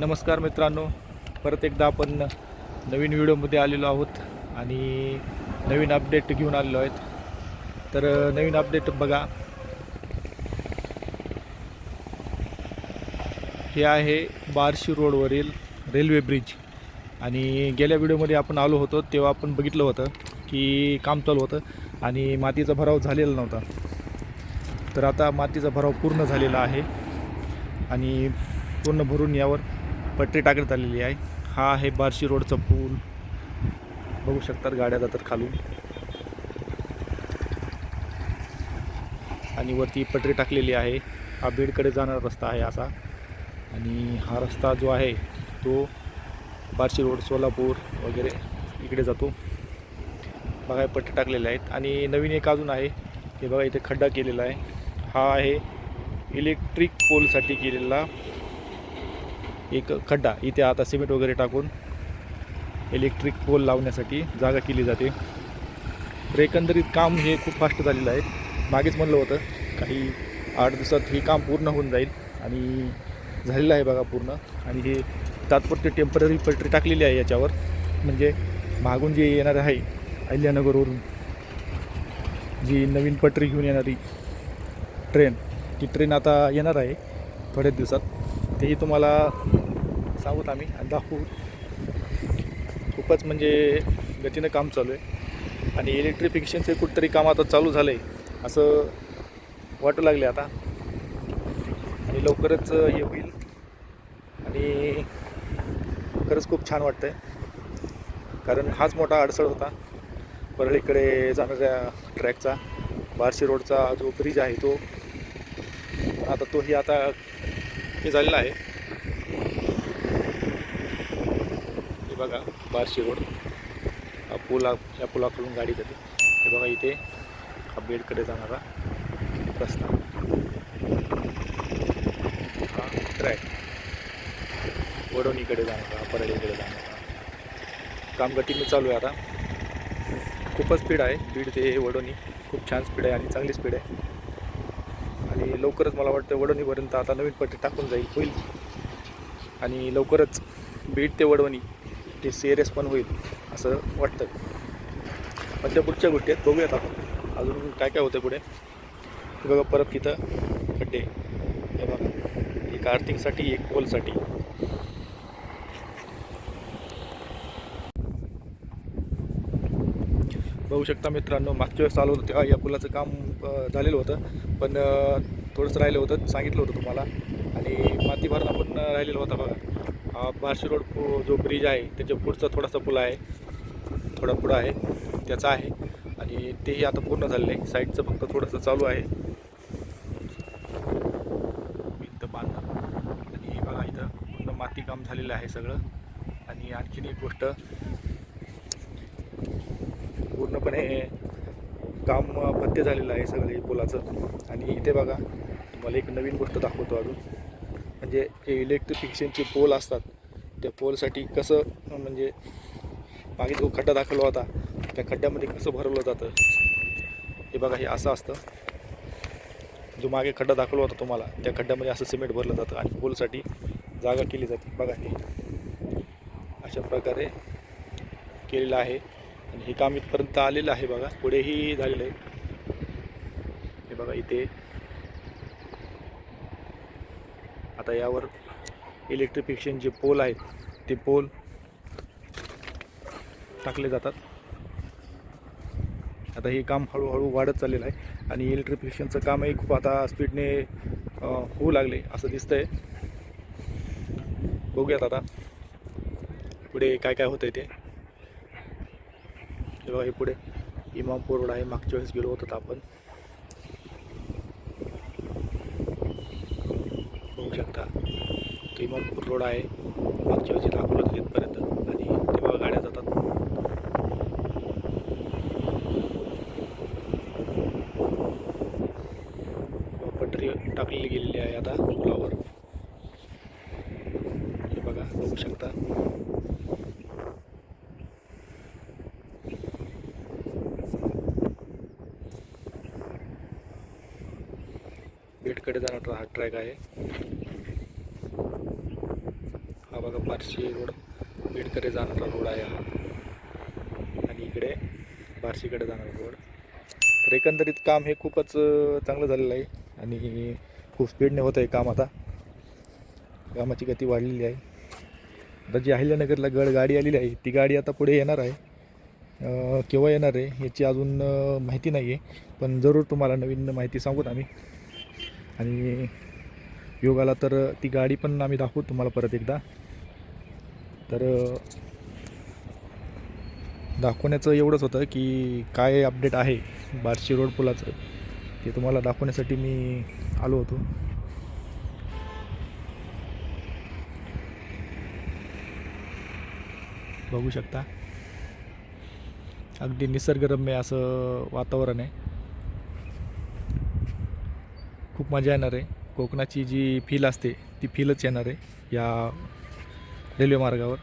नमस्कार मित्रांनो. परत एकदा आपण नवीन व्हिडिओमध्ये आलेलो आहोत आणि नवीन अपडेट घेऊन आलेलो आहेत. तर नवीन अपडेट बघा. हे आहे बार्शी रोडवरील रेल्वे ब्रिज. आणि गेल्या व्हिडिओमध्ये आपण आलो होतो तेव्हा आपण बघितलं होतं की काम चालू होतं आणि मातीचा भराव झालेला नव्हता. तर आता मातीचा भराव पूर्ण झालेला आहे. आणि पूर्ण भरून यावर पट्टी टाकण्यात आलेली आहे. हा आहे बार्शी रोडचा पूल. बघू शकतात गाड्या जातात खालून. आणि वरती पटरी टाकलेली आहे. हा बीडकडे जाणारा रस्ता आहे असा. आणि हा रस्ता जो आहे तो बार्शी रोड सोलापूर वगैरे इकडे जातो. बघा हे पट्टे टाकलेले आहेत. आणि नवीन एक अजून आहे हे बघा इथे खड्डा केलेला आहे. हा आहे इलेक्ट्रिक पोलसाठी केलेला एक खड्डा इथे आता सिमेंट वगैरे टाकून इलेक्ट्रिक पोल लावण्यासाठी जागा केली जाते. तर एकंदरीत काम हे खूप फास्ट झालेलं आहे. मागेच म्हणलं होतं काही आठ दिवसात हे काम पूर्ण होऊन जाईल आणि झालेलं आहे बघा पूर्ण. आणि हे तात्पुरते टेंपररी पटरी टाकलेली आहे याच्यावर. म्हणजे मागून जे येणार आहे अहिल्यानगरवरून जी नवीन पटरी घेऊन येणारी ट्रेन ती ट्रेन आता येणार आहे थोड्याच दिवसात. तेही तुम्हाला सांगूत आम्ही. आणि दाखवू. खूपच म्हणजे गतीनं काम चालू आहे. आणि इलेक्ट्रिफिकेशनचं कुठंतरी काम आता चालू झालं आहे असं वाटू लागले आता. आणि लवकरच हे होईल. आणि खरंच खूप छान वाटतं आहे कारण हाच मोठा अडसळ होता. परळीकडे जाणाऱ्या ट्रॅकचा बारशी रोडचा जो ब्रिज आहे तो आता तोही आता हे झालेला आहे हे बघा बारशी रोड. हा पुला या पुलाकडून गाडी जाते. हे बघा इथे हा बेडकडे जाणारा रस्ता. हा ट्रॅक वडवणीकडे जाणारा परळीकडे जाणारा. काम गतीने चालू आहे आता. खूपच स्पीड आहे. बीड ते वडोणी. खूप छान स्पीड आहे आणि चांगली स्पीड आहे. आणि लवकरच मला वाटतं वडवणीपर्यंत आता नवीन पट्टी टाकून जाईल. होईल. आणि लवकरच बीड ते वडवणी ते सिरियस पण होईल असं वाटतं. पण त्या पुढच्या गोष्टी आहेत बघूयात आपण. अजून काय काय होतं पुढे. बघा परत तिथं खड्डे. हे बघा. एक आर्थिंगसाठी एक पोलसाठी. बघू शकता मित्रांनो मागच्या वेळेस चालू होतं तेव्हा या पुलाचं काम झालेलं होतं. पण थोडंसं राहिलं होतं सांगितलं होतं तुम्हाला. आणि माती भरणं पण राहिलेलं होता बघा. बार्शी रोड जो ब्रिज आहे त्याच्या पुढचा थोडासा पुल आहे. थोडा पुढं आहे. त्याचा आहे. आणि तेही आता पूर्ण झालेलं आहे. साईडचं फक्त थोडंसं चालू आहे. भिंत बांधणं. आणि बघा इथं पूर्ण माती काम झालेलं आहे सगळं. आणि आणखीन एक गोष्ट पूर्णपणे काम पत्ते झालेलं आहे सगळे पुलाचं. आणि इथे बघा तुम्हाला एक नवीन गोष्ट दाखवतो अजून. म्हणजे हे इलेक्ट्रिफिकेशनचे पोल असतात. त्या पोलसाठी कसं म्हणजे मागे जो खड्डा दाखवला होता त्या खड्ड्यामध्ये कसं भरवलं जातं? हे बघा हे असं असतं. जो मागे खड्डा दाखवला होता तुम्हाला त्या खड्ड्यामध्ये असं सिमेंट भरलं जातं आणि पोलसाठी जागा केली जाते. बघा हे. अशा प्रकारे केलेलं आहे. आणि हे काम इथपर्यंत आलेलं आहे बघा. पुढेही झालेलं आहे. हे बघा इथे. आता यावर इलेक्ट्रिफिकेशन जे पोल आहेत ते पोल टाकले जातात. आता हे काम हळूहळू वाढत चाललेलं आहे आणि इलेक्ट्रिफिकेशनचं कामही खूप आता स्पीडने होऊ लागले असं दिसतंय. बघूयात आता पुढे काय काय होतं ते. हे बघा हे पुढे इमामपूर रोड आहे. मागच्या वेळेस गेलो होतो आपण. बघू शकता. तो इमामपूर रोड आहे. मागच्या वेळेस दाखवलं होतं तिथपर्यंत. आणि तेव्हा गाड्या जातात. पटरी टाकलेली गेलेली आहे आता पुलावर हे बघा बघू शकता इकडे जाणारा हा ट्रॅक आहे. हा बघा बार्शी रोड बीडकडे जाणारा रोड आहे हा. आणि इकडे बार्शीकडे जाणारा रोड. तर एकंदरीत काम हे खूपच चांगलं झालेलं आहे आणि खूप स्पीडने होतं आहे काम आता. कामाची गती वाढलेली आहे. आता जी अहिल्यानगरला गड गाडी आलेली आहे ती गाडी आता पुढे येणार आहे. केव्हा येणार आहे याची अजून माहिती नाही आहे पण जरूर तुम्हाला नवीन माहिती सांगूत आम्ही. आणि योगाला तर ती गाडी पण आम्ही दाखवू तुम्हाला परत एकदा. तर दाखवण्याचं एवढंच होतं की काय अपडेट आहे बार्शी रोड पुलाचं ते तुम्हाला दाखवण्यासाठी मी आलो होतो. बघू शकता. अगदी निसर्गरम्य असं वातावरण आहे. खूप मजा येणार आहे. कोकणाची जी फील असते ती फीलच येणार आहे या रेल्वे मार्गावर.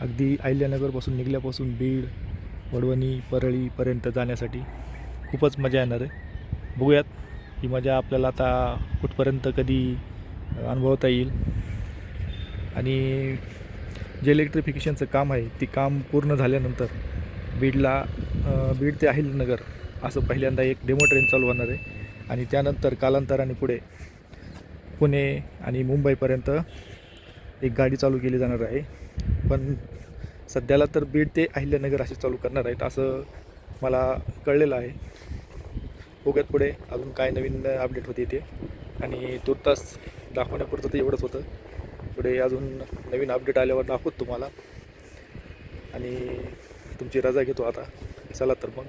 अगदी अहिल्यानगरपासून निघल्यापासून बीड वडवणी परळीपर्यंत जाण्यासाठी खूपच मजा येणार आहे. बघूयात ही मजा आपल्याला आता कुठपर्यंत कधी अनुभवता येईल. आणि जे इलेक्ट्रिफिकेशनचं काम आहे ते काम पूर्ण झाल्यानंतर बीडला बीड ते अहिलनगर असं पहिल्यांदा एक डेमो ट्रेन चालू होणार आहे. आणि त्यानंतर कालांतराने पुढे पुणे आणि मुंबईपर्यंत एक गाडी चालू केली जाणार आहे. पण सध्याला तर बीड ते अहिल्यानगर असे चालू करणार आहेत असं मला कळलेलं आहे. उगत पुढे अजून काय नवीन अपडेट होते ते. आणि तुर्तास दाखवण्यापुरतं ते एवढंच होतं. पुढे अजून नवीन अपडेट आल्यावर दाखवत तुम्हाला. आणि तुमची रजा घेतो आता. चला तर मग.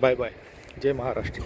Bye bye. जय महाराष्ट्र.